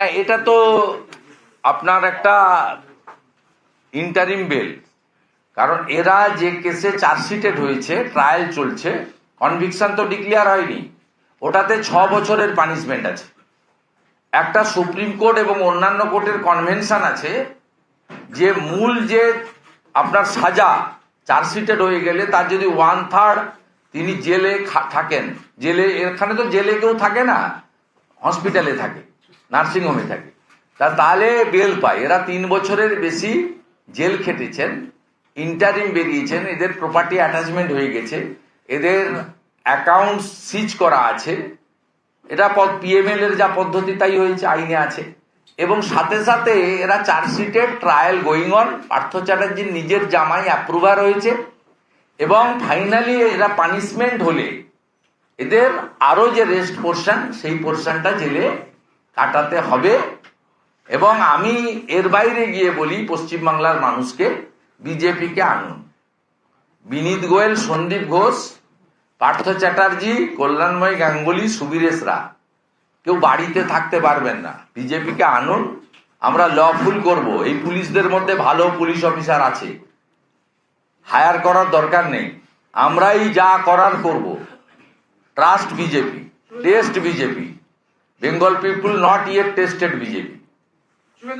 হ্যাঁ, এটা তো আপনার একটা ইন্টারিম বেল কারণ এরা যে কেসে চার্জশিটেড হয়েছে ট্রায়াল চলছে কনভিকশন তো ডিক্লেয়ার হয়নি। ওটাতে ছ বছরের পানিশমেন্ট আছে। একটা সুপ্রিম কোর্ট এবং অন্যান্য কোর্টের কনভেনশন আছে যে মূল যে আপনার সাজা চার্জশিটেড হয়ে গেলে তার যদি ওয়ান থার্ড তিনি জেলে থাকেন। জেলে এখানে তো জেলে কেউ থাকে না হসপিটালে থাকে। নার্সিংহোমে থাকে। তা তাহলে বেল পায়। এরা তিন বছরের বেশি জেল খেটেছেন ইন্টারিম বেরিয়েছেন, এদের প্রপার্টি অ্যাটাচমেন্ট হয়ে গেছে, এদের অ্যাকাউন্ট সিজ করা আছে। এটা পিএমএল এর যা পদ্ধতি তাই হয়েছে, আইনে আছে। এবং সাথে সাথে এরা চার্জশিটের ট্রায়াল গোয়িং অন পার্থ চ্যাটার্জির নিজের জামাই অ্যাপ্রুভার হয়েছে। এবং ফাইনালি এরা পানিশমেন্ট হলে এদের আরও যে রেস্ট পোর্শন সেই পোর্শনটা জেলে কাটাতে হবে এবং আমি এর বাইরে গিয়ে বলি পশ্চিমবাংলার মানুষকে, বিজেপিকে আনুন। বিনীত গোয়েল, সন্দীপ ঘোষ, পার্থ চ্যাটার্জি, কল্যাণময় গাঙ্গুলি সুবীরেশরা কেউ বাড়িতে থাকতে পারবেন না। বিজেপিকে আনুন। আমরা লফুল করব। এই পুলিশদের মধ্যে ভালো পুলিশ অফিসার আছে। হায়ার করার দরকার নেই। আমরাই যা করার করব। Trust BJP, test BJP. Bengal people not yet tested BJP.